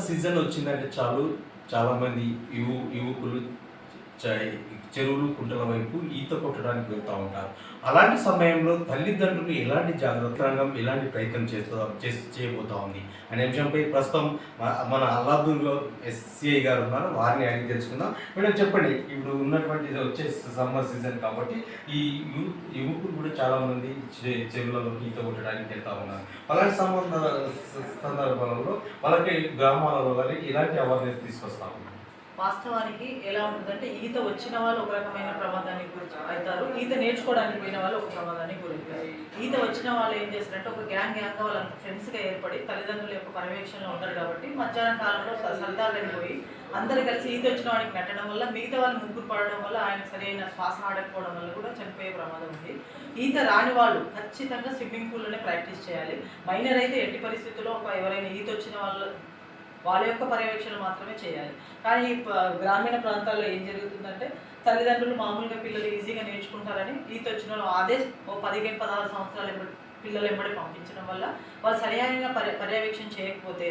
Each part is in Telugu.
సీజన్ వచ్చిందంటే చాలు. చాలామంది యువ యువకులు చెరువులు కుంటల వైపు ఈత కొట్టడానికి వెళ్తూ ఉంటారు. అలాంటి సమయంలో తల్లిదండ్రులు ఎలాంటి జాగ్రత్త రంగం ఎలాంటి ప్రయత్నం చేస్తూ చేసి చేయబోతా ఉంది? అనే అంశంపై ప్రస్తుతం మన అల్లాదూర్లో ఎస్సీఐ గారు ఉన్నారు. వారిని అడిగి తెలుసుకుందాం. మేడం చెప్పండి. ఇప్పుడు ఉన్నటువంటి ఇది వచ్చే సమ్మర్ సీజన్ కాబట్టి ఈ యూ- యువకులు కూడా చాలామంది చె- చెరువులలో ఈత కొట్టడానికి వెళ్తూ ఉన్నారు. అలాంటి సంబంధ సందర్భాలలో వాళ్ళకి గ్రామాలలో కానీ ఇలాంటి అవేర్నెస్ తీసుకొస్తా ఉన్నారు? వాస్తవానికి ఎలా ఉంటుందంటే ఈత వచ్చిన వాళ్ళు ఒక రకమైన ప్రమాదానికి గురి అవుతారు. ఈత నేర్చుకోవడానికి పోయిన వాళ్ళు ఒక ప్రమాదానికి గురవుతారు. ఈత వచ్చిన వాళ్ళు ఏం చేస్తారంటే ఒక గ్యాంగ్ గ్యాంగ్గా వాళ్ళ ఫ్రెండ్స్గా ఏర్పడి తల్లిదండ్రుల యొక్క పర్యవేక్షణలో ఉంటారు కాబట్టి మధ్యాహ్నం కాలంలో స- సరదాగా పోయి అందరు కలిసి ఈత వచ్చిన వాడికి నెట్టడం వల్ల మిగతా వాళ్ళు ముగ్గురు పడడం వల్ల ఆయన సరైన శ్వాస ఆడకపోవడం వల్ల కూడా చనిపోయే ప్రమాదం ఉంది. ఈత రాని వాళ్ళు ఖచ్చితంగా స్విమ్మింగ్ పూల్లోనే ప్రాక్టీస్ చేయాలి. మైనర్ అయితే ఎట్టి పరిస్థితుల్లో ఒక ఎవరైనా ఈత వచ్చిన వాళ్ళు వాళ్ళ యొక్క పర్యవేక్షణ మాత్రమే చేయాలి. కానీ ఈ గ్రామీణ ప్రాంతాల్లో ఏం జరుగుతుందంటే తల్లిదండ్రులు మామూలుగా పిల్లలు ఈజీగా నేర్చుకుంటారని ఈత వచ్చిన వాళ్ళు అదే ఓ పదిహేను పదహారు సంవత్సరాలు ఎంబడి పిల్లలు ఎంబడి పంపించడం వల్ల వాళ్ళు సరైన పర్య పర్యవేక్షణ చేయకపోతే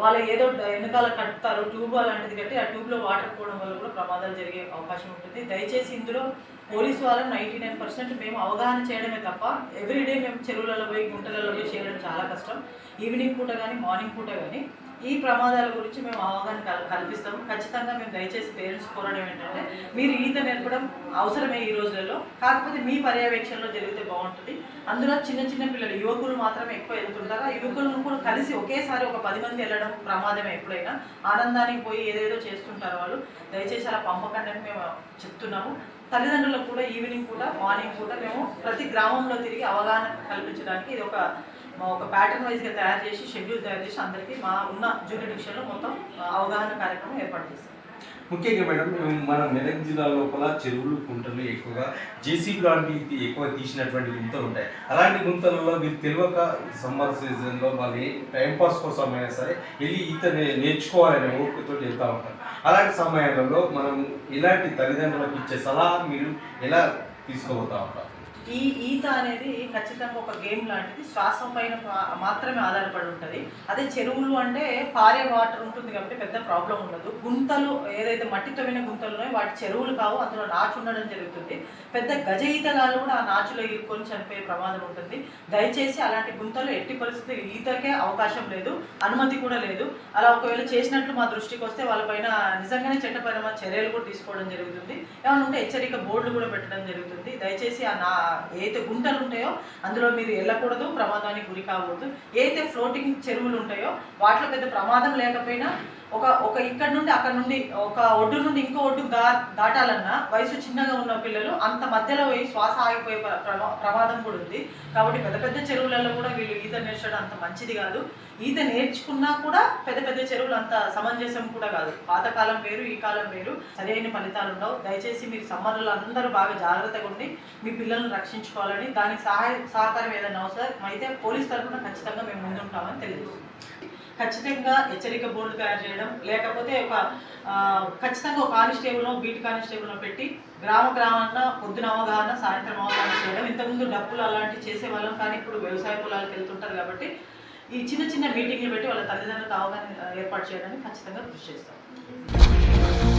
వాళ్ళు ఏదో వెనకాల కట్టుతారు ట్యూబ్ అలాంటిది కట్టి ఆ ట్యూబ్లో వాటర్ పోవడం వల్ల కూడా ప్రమాదాలు జరిగే అవకాశం ఉంటుంది. దయచేసి ఇందులో పోలీసు వాళ్ళని నైంటీ నైన్ పర్సెంట్ మేము అవగాహన చేయడమే తప్ప ఎవ్రీడే మేము చెరువులలో పోయి గుంటలలో పోయి చేయడం చాలా కష్టం. ఈవినింగ్ పూట కానీ మార్నింగ్ పూట కానీ ఈ ప్రమాదాల గురించి మేము అవగాహన కల్పిస్తాము. ఖచ్చితంగా మేము దయచేసి పేరెంట్స్ కోరడం ఏంటంటే మీరు ఈత నేర్పడం అవసరమే ఈ రోజులలో. కాకపోతే మీ పర్యవేక్షణలో జరిగితే బాగుంటుంది. అందులో చిన్న చిన్న పిల్లలు యువకులు మాత్రమే ఎక్కువ వెళ్తుంటారు. ఆ యువకులను కూడా కలిసి ఒకేసారి ఒక పది మంది వెళ్ళడం ప్రమాదమే ఎప్పుడైనా. ఆనందానికి పోయి ఏదేదో చేస్తుంటారు వాళ్ళు. దయచేసి అలా పంపకండి మేము చెప్తున్నాము. తల్లిదండ్రులకు కూడా ఈవినింగ్ కూడా మార్నింగ్ కూడా మేము ప్రతి గ్రామంలో తిరిగి అవగాహన కల్పించడానికి ఇది ఒక ఒక ప్యాటర్న్ వైజ్గా తయారు చేసి షెడ్యూల్ తయారు చేసి అందరికీ మా ఉన్న జూనియర్ డిక్షన్లో మొత్తం అవగాహన కార్యక్రమం ఏర్పాటు చేస్తాం. ముఖ్యంగా మేడం మేము మన మెదక్ జిల్లా లోపల చెరువులు కుంటలు ఎక్కువగా జేసీబీ లాంటి ఎక్కువ తీసినటువంటి గుంతలు ఉంటాయి. అలాంటి గుంతలలో మీరు తెలియక సమ్మర్ సీజన్లో వాళ్ళు టైంపాస్ కోసం అయినా సరే వెళ్ళి ఈత నేర్చుకోవాలనే ఓపికతో వెళ్తూ ఉంటారు అలాంటి సమయాలలో మనం ఇలాంటి తల్లిదండ్రులకు ఇచ్చే సలహా మీరు ఎలా తీసుకోబోతూ ఉంటారు? ఈ ఈత అనేది ఖచ్చితంగా ఒక గేమ్ లాంటిది. శ్వాస పైన మాత్రమే ఆధారపడి ఉంటుంది. అదే చెరువులు అంటే పారే వాటర్ ఉంటుంది కాబట్టి పెద్ద ప్రాబ్లం ఉండదు. గుంతలు ఏదైతే మట్టి తవ్విన గుంతలు వాటి చెరువులు కావు అందులో నాచు ఉండడం జరుగుతుంది. పెద్ద గజ ఈతగాళ్ళు కూడా ఆ నాచులో ఇరుక్కొని చనిపోయే ప్రమాదం ఉంటుంది. దయచేసి అలాంటి గుంతలు ఎట్టి పరిస్థితి ఈతకే అవకాశం లేదు అనుమతి కూడా లేదు. అలా ఒకవేళ చేసినట్లు మా దృష్టికి వస్తే వాళ్ళపైన నిజంగానే చట్టపరమైన చర్యలు కూడా తీసుకోవడం జరుగుతుంది. ఏమైనా ఉంటే హెచ్చరిక బోర్డులు కూడా పెట్టడం జరుగుతుంది. దయచేసి ఆ నా ఏదైతే గుంటలు ఉంటాయో అందులో మీరు వెళ్ళకూడదు ప్రమాదానికి గురి కాకూడదు ఏదైతే ఫ్లోటింగ్ చెరువులు ఉంటాయో వాటిలో పెద్ద ప్రమాదం లేకపోయినా ఒక ఒక ఇక్కడ నుండి అక్కడ నుండి ఒక ఒడ్డు నుండి ఇంకో ఒడ్డు దా దాటాలన్నా వయసు చిన్నగా ఉన్న పిల్లలు అంత మధ్యలో పోయి శ్వాస ఆగిపోయే ప్రమా- ప్రమాదం కూడా ఉంది. కాబట్టి పెద్ద పెద్ద చెరువులలో కూడా వీళ్ళు ఈత నేర్చడం అంత మంచిది కాదు. ఈత నేర్చుకున్నా కూడా పెద్ద పెద్ద చెరువులు అంత సమంజసం కూడా కాదు. పాతకాలం వేరు ఈ కాలం వేరు. సరైన ఫలితాలు ఉండవు. దయచేసి మీరు సమ్మర్లో అందరూ బాగా జాగ్రత్తగా ఉండి మీ పిల్లలను రక్షించుకోవాలని దానికి సహాయ సహకారం ఏదైనా అవసరం అయితే పోలీస్ తరఫున ఖచ్చితంగా మేము ముందుంటామని తెలియజేస్తున్నాం. ఖచ్చితంగా హెచ్చరిక బోర్డు తయారు చేయడం లేకపోతే ఒక ఖచ్చితంగా ఒక కానిస్టేబుల్ బీట్ కానిస్టేబుల్ పెట్టి గ్రామ గ్రామాన పొద్దున అవగాహన సాయంత్రం అవగాహన చేయడం. ఇంతకుముందు డబ్బులు అలాంటివి చేసేవాళ్ళం కానీ ఇప్పుడు వ్యవసాయ పొలాలకు వెళ్తుంటారు కాబట్టి ఈ చిన్న చిన్న మీటింగ్లు పెట్టి వాళ్ళ తల్లిదండ్రులకు అవగాహన ఏర్పాటు చేయడానికి ఖచ్చితంగా కృషి చేస్తాం.